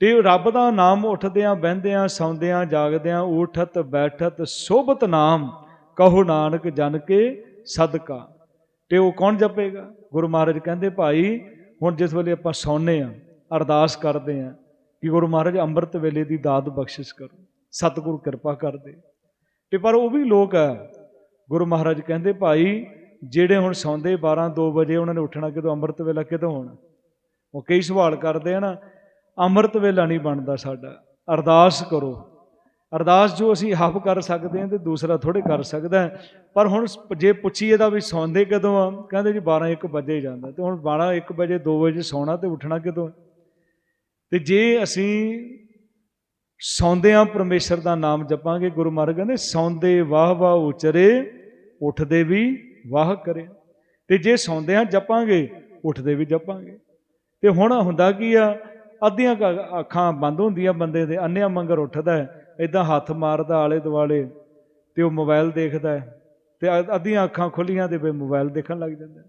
ਤੇ ਰੱਬ ਦਾ ਨਾਮ ਉੱਠਦਿਆਂ, ਬਹਿੰਦਿਆਂ, ਸੌਂਦਿਆਂ, ਜਾਗਦਿਆਂ, ਊਠਤ, ਬੈਠਤ, ਸੋਭਤ ਨਾਮ ਕਹੋ ਨਾਨਕ ਜਨ ਕੇ ਸਦਕਾ। ਤੇ ਉਹ ਕੌਣ ਜਪੇਗਾ? ਗੁਰੂ ਮਹਾਰਾਜ ਕਹਿੰਦੇ, ਭਾਈ, ਹੁਣ ਜਿਸ ਵੇਲੇ ਆਪਾਂ ਸੌਂਨੇ ਆ ਅਰਦਾਸ ਕਰਦੇ ਆ ਕਿ ਗੁਰੂ ਮਹਾਰਾਜ ਅੰਮ੍ਰਿਤ ਵੇਲੇ ਦੀ ਦਾਤ ਬਖਸ਼ਿਸ਼ ਕਰੋ, ਸਤਿਗੁਰੂ ਕਿਰਪਾ ਕਰਦੇ ਤੇ ਪਰ ਉਹ ਵੀ ਲੋਕ ਆ ਗੁਰੂ ਮਹਾਰਾਜ ਕਹਿੰਦੇ, ਭਾਈ, ਜਿਹੜੇ ਹੁਣ ਸੌਂਦੇ 12 2 ਵਜੇ, ਉਹਨਾਂ ਨੇ ਉੱਠਣਾ ਕਿਦੋਂ? ਅੰਮ੍ਰਿਤ ਵੇਲਾ ਕਿਦੋਂ ਹੋਣਾ? ਉਹ ਕਈ ਸਵਾਲ ਕਰਦੇ ਆ ਨਾ ਅੰਮ੍ਰਿਤ ਵੇਲਾ ਨਹੀਂ ਬਣਦਾ ਸਾਡਾ। ਅਰਦਾਸ ਕਰੋ। ਅਰਦਾਸ ਜੋ ਅਸੀਂ ਆਪ ਕਰ ਸਕਦੇ ਹਾਂ ਤੇ ਦੂਸਰਾ ਥੋੜੇ ਕਰ ਸਕਦਾ ਹੈ। ਪਰ ਹੁਣ ਜੇ ਪੁੱਛੀਏ ਤਾਂ ਵੀ ਸੌਂਦੇ ਕਦੋਂ ਆ? ਕਹਿੰਦੇ ਜੀ 12 1 ਵਜੇ ਜਾਂਦਾ। ਤੇ ਹੁਣ 12 1 ਵਜੇ 2 ਵਜੇ ਸੌਣਾ ਤੇ ਉੱਠਣਾ ਕਦੋਂ? ਤੇ ਜੇ ਅਸੀਂ ਸੌਂਦਿਆਂ ਪਰਮੇਸ਼ਰ ਦਾ ਨਾਮ ਜਪਾਂਗੇ, ਗੁਰੂ ਮਹਾਰਾਜ ਕਹਿੰਦੇ, ਸੌਂਦੇ ਵਾਹ ਵਾਹ ਉਚਰੇ, ਉੱਠਦੇ ਵੀ ਵਾਹ ਕਰੇ। ਤੇ ਜੇ ਸੌਂਦਿਆਂ ਜਪਾਂਗੇ, ਉੱਠਦੇ ਵੀ ਜਪਾਂਗੇ। ਤੇ ਹੁਣ ਹੁੰਦਾ ਕੀ ਆ? ਅੱਧੀਆਂ ਅੱਖਾਂ ਬੰਦ ਹੁੰਦੀਆਂ ਬੰਦੇ ਦੇ, ਅੰਨਿਆਂ ਮੰਗਰ ਉੱਠਦਾ ਇਦਾਂ ਹੱਥ ਮਾਰਦਾ ਆਲੇ ਦੁਆਲੇ ਤੇ ਉਹ ਮੋਬਾਈਲ ਦੇਖਦਾ ਹੈ ਤੇ ਅ- ਅੱਧੀਆਂ ਅੱਖਾਂ ਖੁੱਲੀਆਂ ਤੇ ਫਿਰ ਮੋਬਾਈਲ ਦੇਖਣ ਲੱਗ ਜਾਂਦਾ ਹੈ।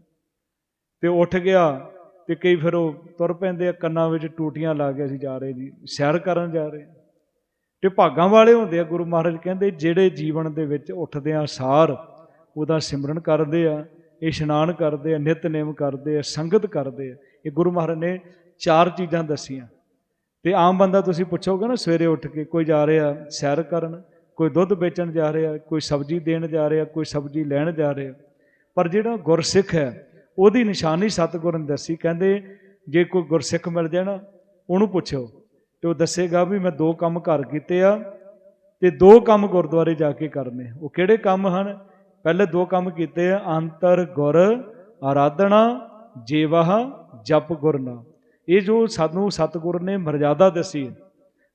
ਤੇ ਉੱਠ ਗਿਆ ਤੇ ਕਈ ਫਿਰ ਉਹ ਤੁਰ ਪੈਂਦੇ ਆ, ਕੰਨਾਂ ਵਿੱਚ ਟੂਟੀਆਂ ਲਾ ਕੇ ਅਸੀਂ ਜਾ ਰਹੇ ਜੀ, ਸੈਰ ਕਰਨ ਜਾ ਰਹੇ ਹਾਂ। ਤੇ ਭਾਗਾਂ ਵਾਲੇ ਹੁੰਦੇ ਆ, ਗੁਰੂ ਮਹਾਰਾਜ ਕਹਿੰਦੇ ਜਿਹੜੇ ਜੀਵਨ ਦੇ ਵਿੱਚ ਉੱਠਦਿਆਂ ਸਾਰ, ਉਹਦਾ ਸਿਮਰਨ ਕਰਦੇ ਆ, ਇਸ਼ਨਾਨ ਕਰਦੇ ਆ, ਨਿਤਨੇਮ ਕਰਦੇ ਆ, ਸੰਗਤ ਕਰਦੇ ਆ ਇਹ ਗੁਰੂ ਮਹਾਰਾਜ ਨੇ ਚਾਰ ਚੀਜ਼ਾਂ ਦੱਸੀਆਂ। ਤੇ ਆਮ ਬੰਦਾ ਤੁਸੀਂ ਪੁੱਛੋਗੇ ਨਾ, ਸਵੇਰੇ ਉੱਠ ਕੇ ਕੋਈ ਜਾ ਰਿਹਾ ਸੈਰ ਕਰਨ, ਕੋਈ ਦੁੱਧ ਵੇਚਣ ਜਾ ਰਿਹਾ, ਕੋਈ ਸਬਜ਼ੀ ਦੇਣ ਜਾ ਰਿਹਾ, ਕੋਈ ਸਬਜ਼ੀ ਲੈਣ ਜਾ ਰਿਹਾ। ਪਰ ਜਿਹੜਾ ਗੁਰਸਿੱਖ ਹੈ, ਉਹਦੀ ਨਿਸ਼ਾਨੀ ਸਤਿਗੁਰ ਨੇ ਦੱਸੀ, ਕਹਿੰਦੇ ਜੇ ਕੋਈ ਗੁਰਸਿੱਖ ਮਿਲ ਜਾਣਾ ਉਹਨੂੰ ਪੁੱਛੋ ਤੇ ਉਹ ਦੱਸੇਗਾ ਵੀ ਮੈਂ ਦੋ ਕੰਮ ਘਰ ਕੀਤੇ ਆ, ਤੇ ਦੋ ਕੰਮ ਗੁਰਦੁਆਰੇ ਜਾ ਕੇ ਕਰਨੇ। ਉਹ ਕਿਹੜੇ ਕੰਮ ਹਨ? ਪਹਿਲੇ ਦੋ ਕੰਮ ਕੀਤੇ ਆ, ਅੰਤਰ ਗੁਰ, ਆਰਾਧਨਾ, ਜੀਵਹ, ਜਪ ਗੁਰਨਾਮ ਇਹ ਜੋ ਸਾਨੂੰ ਸਤਿਗੁਰ ਨੇ ਮਰਜ਼ਾਦਾ ਦੱਸੀ,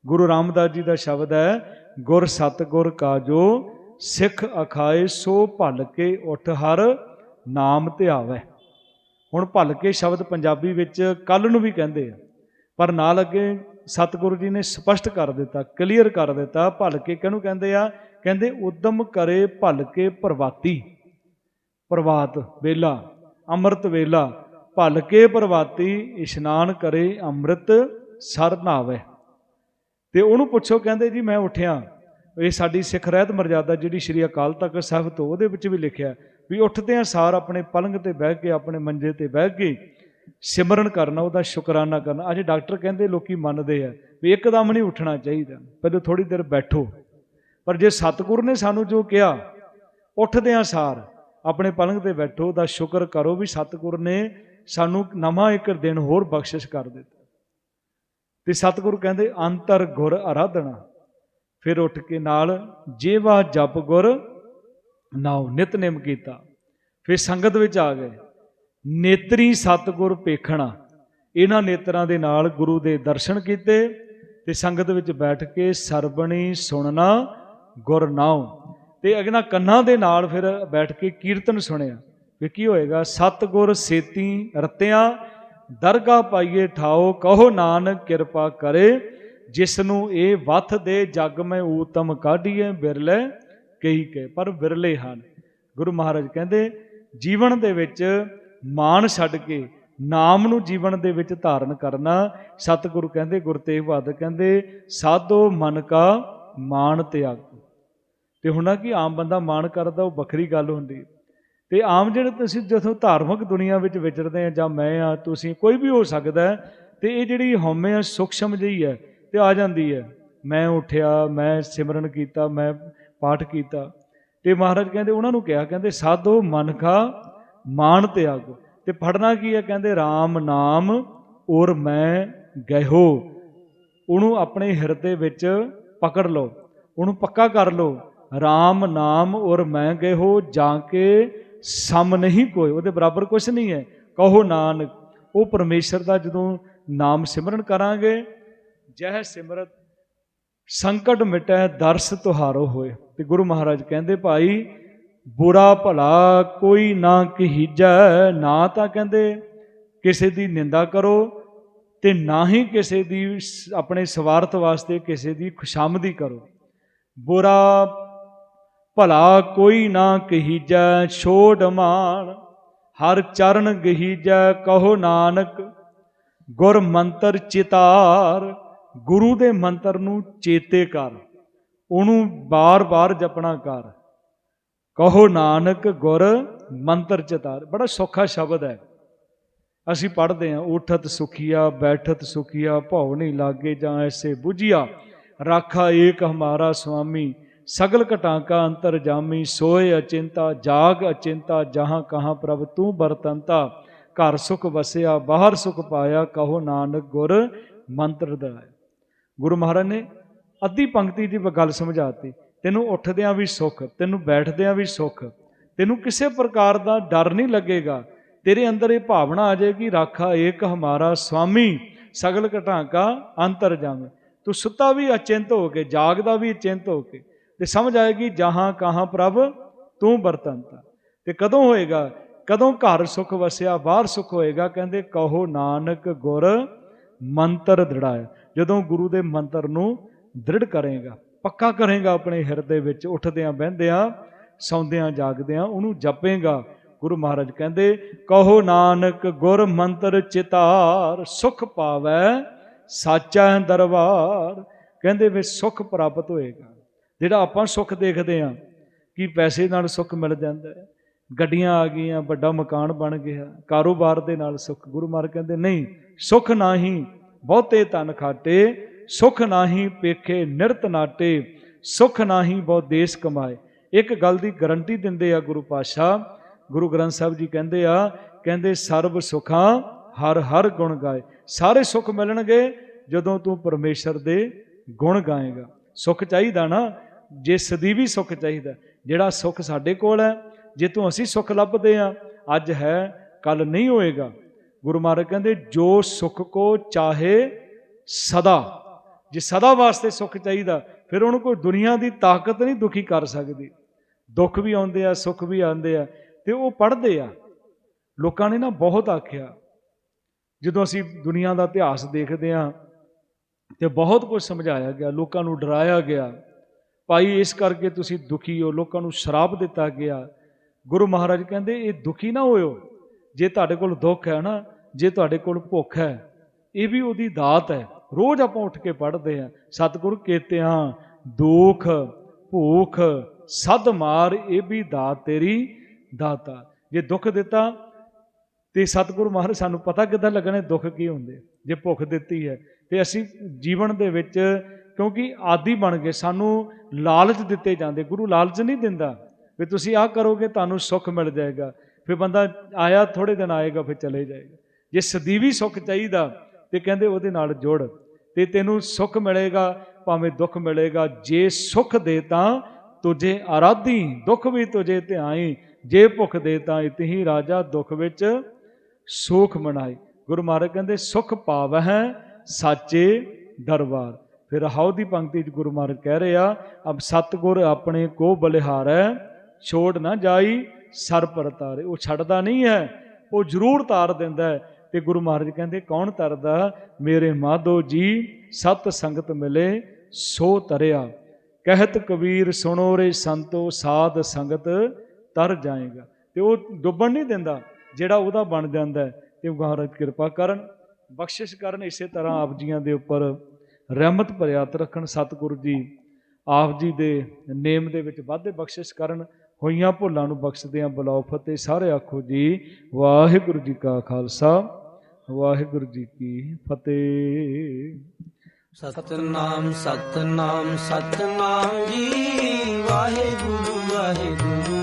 ਗੁਰੂ ਰਾਮਦਾਸ ਜੀ ਦਾ ਸ਼ਬਦ ਹੈ, ਗੁਰ ਸਤਿਗੁਰ ਕਾਜੋ ਸਿੱਖ ਅਖਾਏ ਸੋ ਭਲ ਕੇ ਉਠ ਹਰ ਨਾਮ ਧਿਆਵੈ ਹੁਣ ਭਲ ਕੇ ਸ਼ਬਦ ਪੰਜਾਬੀ ਵਿੱਚ ਕੱਲ ਨੂੰ ਵੀ ਕਹਿੰਦੇ ਆ, ਪਰ ਨਾਲ ਅੱਗੇ ਸਤਿਗੁਰੂ ਜੀ ਨੇ ਸਪਸ਼ਟ ਕਰ ਦਿੱਤਾ, ਕਲੀਅਰ ਕਰ ਦਿੱਤਾ, ਭਲ ਕੇ ਕਿਹਨੂੰ ਕਹਿੰਦੇ ਆ? ਕਹਿੰਦੇ, ਉਦਮ ਕਰੇ ਭਲ ਕੇ ਪ੍ਰਵਾਤੀ, ਪ੍ਰਵਾਤ ਵੇਲਾ, ਅੰਮ੍ਰਿਤ ਵੇਲਾ ਭਲ ਕੇ ਪ੍ਰਵਾਤੀ ਇਸ਼ਨਾਨ ਕਰੇ, ਅੰਮ੍ਰਿਤ ਸਰ ਨਾਵੇ ਤੇ ਉਹਨੂੰ ਪੁੱਛੋ, ਕਹਿੰਦੇ ਜੀ, ਮੈਂ ਉੱਠਿਆ। ਇਹ ਸਾਡੀ ਸਿੱਖ ਰਹਿਤ ਮਰਜ਼ਾਦਾ ਜਿਹੜੀ ਸ਼੍ਰੀ ਅਕਾਲ ਤਖਤ ਸਾਹਿਬ ਤੋਂ ਉਹਦੇ ਵਿੱਚ ਵੀ ਲਿਖਿਆ ਵੀ ਉੱਠਦਿਆਂ ਸਾਰ ਆਪਣੇ ਪਲੰਗ ਤੇ ਬਹਿ ਕੇ, ਆਪਣੇ ਮੰਜੇ ਤੇ ਬਹਿ ਕੇ ਸਿਮਰਨ ਕਰਨਾ, ਉਹਦਾ ਸ਼ੁਕਰਾਨਾ ਕਰਨਾ। ਅੱਜ ਡਾਕਟਰ ਕਹਿੰਦੇ ਲੋਕੀ ਮੰਨਦੇ ਆ ਵੀ ਇੱਕਦਮ ਨਹੀਂ ਉੱਠਣਾ ਚਾਹੀਦਾ, ਪਹਿਲੇ ਥੋੜੀ ਦੇਰ ਬੈਠੋ। ਪਰ ਜੇ ਸਤਿਗੁਰ ਨੇ ਸਾਨੂੰ ਜੋ ਕਿਹਾ ਉੱਠਦਿਆਂ ਸਾਰ, ਆਪਣੇ ਪਲੰਗ ਤੇ ਬੈਠੋ, ਉਹਦਾ ਸ਼ੁਕਰ ਕਰੋ ਵੀ ਸਤਿਗੁਰ ਨੇ ਸਾਨੂੰ ਨਵਾਂ ਇੱਕ ਦਿਨ ਹੋਰ ਬਖਸ਼ਿਸ਼ ਕਰ ਦਿੱਤਾ। ਤੇ ਸਤਿਗੁਰੂ ਕਹਿੰਦੇ, ਅੰਤਰ ਗੁਰ ਆਰਾਧਨਾ। ਫਿਰ ਉੱਠ ਕੇ ਨਾਲ ਜੇਵਾ ਜਪ ਗੁਰ ਨਾਉ ਨਿਤਨੇਮ ਕੀਤਾ। ਫਿਰ ਸੰਗਤ ਵਿੱਚ ਆ ਗਏ। ਨੇਤਰੀ ਸਤਿਗੁਰ ਪੇਖਣਾ। ਇਹਨਾਂ ਨੇਤਰਾਂ ਦੇ ਨਾਲ ਗੁਰੂ ਦੇ ਦਰਸ਼ਨ ਕੀਤੇ ਤੇ ਸੰਗਤ ਵਿੱਚ ਬੈਠ ਕੇ ਸਰਬਣੀ ਸੁਣਨਾ ਗੁਰਨਾਓ ਤੇ ਅਗਨਾ ਕੰਨਾਂ ਦੇ ਨਾਲ ਫਿਰ ਬੈਠ ਕੇ ਕੀਰਤਨ ਸੁਣਿਆ। ਵੀ ਕੀ ਹੋਏਗਾ? ਸਤਿਗੁਰ ਸੇਤੀ ਰਤਿਆਂ ਦਰਗਾਹ ਪਾਈਏ ਠਾਓ, ਕਹੋ ਨਾਨਕ ਕਿਰਪਾ ਕਰੇ ਜਿਸ ਨੂੰ ਇਹ ਵਥ ਦੇ ਜਗ ਮੈਂ ਊਤਮ ਕਾਢੀਏ ਬਿਰਲੇ ਕਹੀ ਕੇ ਪਰ ਵਿਰਲੇ ਹਨ। ਗੁਰੂ ਮਹਾਰਾਜ ਕਹਿੰਦੇ, ਜੀਵਨ ਦੇ ਵਿੱਚ ਮਾਣ ਛੱਡ ਕੇ ਨਾਮ ਨੂੰ ਜੀਵਨ ਦੇ ਵਿੱਚ ਧਾਰਨ ਕਰਨਾ, ਸਤਿਗੁਰੂ ਕਹਿੰਦੇ, ਗੁਰ ਤੇਗ ਬਹਾਦਰ ਕਹਿੰਦੇ, ਸਾਧੋ ਮਨ ਕਾ ਮਾਨ ਤਿਆਗੋ। ਤੇ ਹੁਣਾ ਕਿ ਆਮ ਬੰਦਾ ਮਾਣ ਕਰਦਾ, ਉਹ ਵੱਖਰੀ ਗੱਲ ਹੁੰਦੀ ਹੈ। ਤੇ ਆਮ ਜਿਹੜੇ ਤੁਸੀਂ ਜਦੋਂ ਧਾਰਮਿਕ ਦੁਨੀਆ ਵਿੱਚ ਵਿਚਰਦੇ ਆ ਜਾਂ ਮੈਂ ਆ, ਤੁਸੀਂ ਕੋਈ ਵੀ ਹੋ ਸਕਦਾ ਹੈ, ਤੇ ਇਹ ਜਿਹੜੀ ਹਉਮੈ ਆ, ਸੂਖਸ਼ਮ ਜਿਹੀ ਹੈ, ਤੇ ਆ ਜਾਂਦੀ ਹੈ। ਮੈਂ ਉੱਠਿਆ, ਮੈਂ ਸਿਮਰਨ ਕੀਤਾ, ਮੈਂ ਪਾਠ ਕੀਤਾ। ਤੇ ਮਹਾਰਾਜ ਕਹਿੰਦੇ, ਉਹਨਾਂ ਨੂੰ ਕਿਹਾ, ਕਹਿੰਦੇ, ਸਾਧੋ ਮਨ ਕਾ ਮਾਨ ਤਿਆਗੋ। ਤੇ ਪੜਨਾ ਕੀ ਹੈ? ਕਹਿੰਦੇ RAM ਨਾਮ ਔਰ ਮੈਂ ਗਇਓ ਉਹਨੂੰ ਆਪਣੇ ਹਿਰਦੇ ਵਿੱਚ ਪਕੜ ਲਓ। ਉਹਨੂੰ ਪੱਕਾ ਕਰ ਲਓ। RAM ਨਾਮ ਔਰ ਮੈਂ ਗਇਓ ਜਾਂ ਕੇ ਸਮ ਨਹੀਂ ਕੋਈ, ਉਹਦੇ ਬਰਾਬਰ ਕੁਝ ਨਹੀਂ ਹੈ। ਕਹੋ ਨਾਨਕ, ਉਹ ਪਰਮੇਸ਼ਰ ਦਾ ਜਦੋਂ ਨਾਮ ਸਿਮਰਨ ਕਰਾਂਗੇ, ਜਹ ਸਿਮਰਤ, ਸੰਕਟ ਮਿਟੈ, ਦਰਸ ਤੁਹਾਰੋ ਹੋਏ। ਤੇ ਗੁਰੂ ਮਹਾਰਾਜ ਕਹਿੰਦੇ, ਭਾਈ, ਬੁਰਾ ਭਲਾ ਕੋਈ ਨਾ ਕਹੀਜੈ, ਨਾ ਤਾਂ ਕਹਿੰਦੇ, ਕਿਸੇ ਦੀ ਨਿੰਦਾ ਕਰੋ ਤੇ ਨਾ ਹੀ ਕਿਸੇ ਦੀ ਆਪਣੇ ਸਵਾਰਥ ਵਾਸਤੇ ਕਿਸੇ ਦੀ ਖੁਸ਼ਾਮਦੀ ਕਰੋ। ਬੁਰਾ ਭਲਾ ਕੋਈ ਨਾ ਕਹੀਜੈ ਛੋੜ ਮਾਨ ਹਰ ਚਰਨ ਗਹੀਜੈ ਕਹੋ ਨਾਨਕ। ਗੁਰ ਮੰਤਰ ਚਿਤਾਰ, ਗੁਰੂ ਦੇ ਮੰਤਰ ਨੂੰ ਚੇਤੇ ਕਰ, ਉਹਨੂੰ ਬਾਰ-ਬਾਰ ਜਪਣਾ ਕਰ। ਕਹੋ ਨਾਨਕ ਗੁਰ ਮੰਤਰ ਚਿਤਾਰ, ਬੜਾ ਸੌਖਾ ਸ਼ਬਦ ਹੈ। ਅਸੀਂ ਪੜ੍ਹਦੇ ਹਾਂ, ਉਠਤ ਸੁਖੀਆ, ਬੈਠਤ ਸੁਖੀਆ, ਭਉ ਨਹੀਂ ਲਾਗੇ ਜਾਂ ਐਸੇ 부ਝਿਆ ਰਾਖਾ ਏਕ ਹਮਾਰਾ ਸੁਆਮੀ ਸਗਲ ਘਟਾਂਕਾ ਅੰਤਰ ਜਾਮੀ, ਸੋਏ ਅਚਿੰਤਾ, ਜਾਗ ਅਚਿੰਤਾ, ਜਹਾਂ ਕਹਾਂ ਪ੍ਰਭ ਤੂੰ ਬਰਤੰਤਾ। ਘਰ ਸੁਖ ਵਸਿਆ, ਬਾਹਰ ਸੁਖ ਪਾਇਆ, ਕਹੋ ਨਾਨਕ ਗੁਰ ਮੰਤਰ ਦਰਾਇਆ ਗੁਰੂ ਮਹਾਰਾਜ ਨੇ ਅੱਧੀ ਪੰਕਤੀ ਦੀ ਗੱਲ ਸਮਝਾਤੀ। ਤੈਨੂੰ ਉੱਠਦਿਆਂ ਵੀ ਸੁਖ, ਤੈਨੂੰ ਬੈਠਦਿਆਂ ਵੀ ਸੁਖ, ਤੈਨੂੰ ਕਿਸੇ ਪ੍ਰਕਾਰ ਦਾ ਡਰ ਨਹੀਂ ਲੱਗੇਗਾ। ਤੇਰੇ ਅੰਦਰ ਇਹ ਭਾਵਨਾ ਆ ਜਾਏਗੀ, ਰਾਖਾ ਏਕ ਹਮਾਰਾ ਸੁਆਮੀ ਸਗਲ ਘਟਾਂਕਾ ਅੰਤਰ ਜਾਮੇ। ਤੂੰ ਸੁੱਤਾ ਵੀ ਅਚਿੰਤ ਹੋ ਕੇ, ਜਾਗਦਾ ਵੀ ਅਚਿੰਤ ਹੋ ਕੇ ਤੇ ਸਮਝ ਆਏਗੀ, ਜਹਾਂ ਕਹਾਂ ਪ੍ਰਭ, ਤੂੰ ਬਰਤੰਤਾ ਤੇ। ਕਦੋਂ ਹੋਏਗਾ? ਕਦੋਂ ਘਰ ਸੁਖ ਵਸਿਆ, ਬਾਹਰ ਸੁਖ ਹੋਏਗਾ? ਕਹਿੰਦੇ, ਕਹੋ ਨਾਨਕ ਗੁਰ ਮੰਤਰ ਦ੍ਰਿੜਾਇਆ। ਜਦੋਂ ਗੁਰੂ ਦੇ ਮੰਤਰ ਨੂੰ ਦ੍ਰਿੜ ਕਰੇਗਾ, ਪੱਕਾ ਕਰੇਗਾ ਆਪਣੇ ਹਿਰਦੇ ਵਿੱਚ, ਉੱਠਦਿਆਂ ਬਹਿੰਦਿਆਂ, ਸੌਂਦਿਆਂ ਜਾਗਦਿਆਂ, ਉਹਨੂੰ ਜਪੇਗਾ। ਗੁਰੂ ਮਹਾਰਾਜ ਕਹਿੰਦੇ, ਕਹੋ ਨਾਨਕ ਗੁਰ ਮੰਤਰ ਚਿਤਾਰ, ਸੁਖ ਪਾਵੈ, ਸਾਚਾ ਦਰਬਾਰ। ਕਹਿੰਦੇ ਵੀ ਸੁਖ ਪ੍ਰਾਪਤ ਹੋਏਗਾ। ਜਿਹੜਾ ਆਪਾਂ ਸੁੱਖ ਦੇਖਦੇ ਆਂ ਕਿ ਪੈਸੇ ਨਾਲ ਸੁੱਖ ਮਿਲ ਜਾਂਦਾ ਹੈ। ਗੱਡੀਆਂ ਆ ਗਈਆਂ, ਵੱਡਾ ਮਕਾਨ ਬਣ ਗਿਆ, ਕਾਰੋਬਾਰ ਦੇ ਨਾਲ ਸੁੱਖ। ਗੁਰੂ ਮਹਾਰਾਜ ਕਹਿੰਦੇ, ਨਹੀਂ, ਸੁਖ ਨਾਹੀ ਬਹੁਤੇ ਧਨ ਖਾਟੇ, ਸੁਖ ਨਾਹੀ ਪੇਖੇ ਨਿਰਤ ਨਾਟੇ, ਸੁਖ ਨਾਹੀ ਬਹੁ ਦੇਸ ਕਮਾਏ। ਇੱਕ ਗੱਲ ਦੀ ਗਰੰਟੀ ਦਿੰਦੇ ਆ ਗੁਰੂ ਪਾਤਸ਼ਾਹ। ਗੁਰੂ ਗ੍ਰੰਥ ਸਾਹਿਬ ਜੀ ਕਹਿੰਦੇ ਆ, ਕਹਿੰਦੇ, ਸਰਬ ਸੁਖਾਂ ਹਰ ਹਰ ਗੁਣ ਗਾਏ। ਸਾਰੇ ਸੁਖ ਮਿਲਣਗੇ ਜਦੋਂ ਤੂੰ ਪਰਮੇਸ਼ਰ ਦੇ ਗੁਣ ਗਾਏਗਾ। ਸੁਖ ਚਾਹੀਦਾ ਨਾ ਜੇ ਸਦੀਵੀ ਸੁੱਖ ਚਾਹੀਦਾ, ਜਿਹੜਾ ਸੁੱਖ ਸਾਡੇ ਕੋਲ ਹੈ, ਜੇ ਤੋਂ ਅਸੀਂ ਸੁੱਖ ਲੱਭਦੇ ਆ ਅੱਜ ਹੈ, ਕੱਲ ਨਹੀਂ ਹੋਏਗਾ। ਗੁਰੂ ਮਹਾਰਾਜ ਕਹਿੰਦੇ, ਜੋ ਸੁੱਖ ਕੋ ਚਾਹੇ ਸਦਾ, ਜੇ ਸਦਾ ਵਾਸਤੇ ਸੁੱਖ ਚਾਹੀਦਾ, ਫਿਰ ਉਹਨੂੰ ਕੋਈ ਦੁਨੀਆ ਦੀ ਤਾਕਤ ਨਹੀਂ ਦੁਖੀ ਕਰ ਸਕਦੀ। ਦੁੱਖ ਵੀ ਆਉਂਦੇ ਆ, ਸੁੱਖ ਵੀ ਆਉਂਦੇ ਆ, ਤੇ ਉਹ ਪੜ੍ਹਦੇ ਆ। ਲੋਕਾਂ ਨੇ ਨਾ ਬਹੁਤ ਆਖਿਆ, ਜਦੋਂ ਅਸੀਂ ਦੁਨੀਆ ਦਾ ਇਤਿਹਾਸ ਦੇਖਦੇ ਆ ਤੇ ਬਹੁਤ ਕੁਝ ਸਮਝਾਇਆ ਗਿਆ, ਲੋਕਾਂ ਨੂੰ ਡਰਾਇਆ ਗਿਆ ਭਾਈ, ਇਸ ਕਰਕੇ ਤੁਸੀਂ ਦੁਖੀ ਹੋ। ਲੋਕਾਂ ਨੂੰ ਸ਼ਰਾਪ ਦਿੱਤਾ ਗਿਆ। ਗੁਰੂ ਮਹਾਰਾਜ ਕਹਿੰਦੇ, ਇਹ ਦੁਖੀ ਨਾ ਹੋਇਓ। ਜੇ ਤੁਹਾਡੇ ਕੋਲ ਦੁੱਖ ਹੈ ਨਾ, ਜੇ ਤੁਹਾਡੇ ਕੋਲ ਭੁੱਖ ਹੈ, ਇਹ ਵੀ ਉਹਦੀ ਦਾਤ ਹੈ। ਰੋਜ਼ ਆਪਾਂ ਉੱਠ ਕੇ ਪੜ੍ਹਦੇ ਆ ਸਤਿਗੁਰ ਕੇਤਿਆਂ ਦੁੱਖ, ਭੁੱਖ, ਸਦ ਮਾਰ, ਇਹ ਵੀ ਦਾਤ ਤੇਰੀ ਦਾਤਾ ਜੇ ਦੁੱਖ ਦਿੱਤਾ, ਤੇ ਸਤਿਗੁਰੂ ਮਹਾਰਾਜ ਸਾਨੂੰ ਪਤਾ ਕਿੱਦਾਂ ਲੱਗਣੇ, ਦੁੱਖ ਕੀ ਹੁੰਦੇ ਜੇ ਭੁੱਖ ਦਿੱਤੀ ਹੈ, ਤੇ ਅਸੀਂ ਜੀਵਨ ਦੇ ਵਿੱਚ ਕਿਉਂਕਿ ਆਦੀ ਬਣ ਗਏ ਸਾਨੂੰ ਲਾਲਚ ਦਿੱਤੇ ਜਾਂਦੇ। ਗੁਰੂ ਲਾਲਚ ਨਹੀਂ ਦਿੰਦਾ ਵੀ ਤੁਸੀਂ ਆਹ ਕਰੋਗੇ ਤੁਹਾਨੂੰ ਸੁੱਖ ਮਿਲ ਜਾਏਗਾ। ਫਿਰ ਬੰਦਾ ਆਇਆ ਥੋੜੇ ਦਿਨ ਆਏਗਾ, ਫਿਰ ਚਲੇ ਜਾਏਗਾ। ਜੇ ਸਦੀਵੀ ਸੁੱਖ ਚਾਹੀਦਾ ਤੇ ਕਹਿੰਦੇ ਉਹਦੇ ਨਾਲ ਜੁੜ ਤੇ ਤੈਨੂੰ ਸੁੱਖ ਮਿਲੇਗਾ, ਭਾਵੇਂ ਦੁੱਖ ਮਿਲੇਗਾ। ਜੇ ਸੁੱਖ ਦੇ ਤਾਂ ਤੁਝੇ ਆਰਾਧੀ, ਦੁੱਖ ਵੀ ਤੁਝੇ ਧਿਆਈ। ਜੇ ਭੁੱਖ ਦੇ ਤਾਂ ਇਤਹੀ ਰਾਜਾ ਦੁੱਖ ਵਿੱਚ ਸੁਖ ਮਨਾਈ। ਗੁਰੂ ਮਹਾਰਾਜ ਕਹਿੰਦੇ, ਸੁਖ ਪਾਵਹਿ ਸਾਚੇ ਦਰਬਾਰ। ਫਿਰ ਹਾਉ ਦੀ ਪੰਕਤੀ ਚ ਗੁਰੂ ਮਹਾਰਾਜ ਕਹਿ ਰਹੇ ਆ, ਅਬ ਸਤਗੁਰ ਆਪਣੇ ਕੋ ਬਲਿਹਾਰੈ, ਛੋੜ ਨਾ ਜਾਈ, ਸਰ ਪਰ ਤਾਰੇ। ਉਹ ਛੱਡਦਾ ਨਹੀਂ ਹੈ, ਉਹ ਜ਼ਰੂਰ ਤਾਰ ਦਿੰਦਾ ਹੈ। ਤੇ ਗੁਰੂ ਮਹਾਰਾਜ ਕਹਿੰਦੇ, ਕੌਣ ਤਰਦਾ? ਮੇਰੇ ਮਾਧੋ ਜੀ, ਸਤ ਸੰਗਤ ਮਿਲੇ, ਸੋ ਤਰਿਆ। ਕਹਿਤ ਕਬੀਰ, ਸੁਣੋ ਰੇ ਸੰਤੋ, ਸਾਧ ਸੰਗਤ ਤਰ ਜਾਏਗਾ। ਤੇ ਉਹ ਡੁੱਬਣ ਨਹੀਂ ਦਿੰਦਾ, ਜਿਹੜਾ ਉਹਦਾ ਬਣ ਜਾਂਦਾ ਹੈ। ਤੇ ਮਹਾਰਾਜ ਕਿਰਪਾ ਕਰਨ, ਬਖਸ਼ਿਸ਼ ਕਰਨ, ਇਸੇ ਤਰ੍ਹਾਂ ਆਪ ਜੀਆਂ ਦੇ ਉੱਪਰ ਰਹਿਮਤ ਭਰਿਆਤ ਰੱਖਣ ਸਤਿਗੁਰੂ ਜੀ, ਆਪ ਜੀ ਦੇ ਨੇਮ ਦੇ ਵਿੱਚ ਵਾਧੇ ਬਖਸ਼ਿਸ਼ ਕਰਨ, ਹੋਈਆਂ ਭੁੱਲਾਂ ਨੂੰ ਬਖਸ਼ਦਿਆਂ ਬੁਲਾਓ ਫਤਿਹ। ਸਾਰੇ ਆਖੋ ਜੀ, ਵਾਹਿਗੁਰੂ ਜੀ ਕਾ ਖਾਲਸਾ, ਵਾਹਿਗੁਰੂ ਜੀ ਕੀ ਫਤਿਹ। ਸਤਨਾਮ ਸਤਨਾਮ ਸਤਨਾਮ ਜੀ, ਵਾਹਿਗੁਰੂ ਵਾਹਿਗੁਰੂ।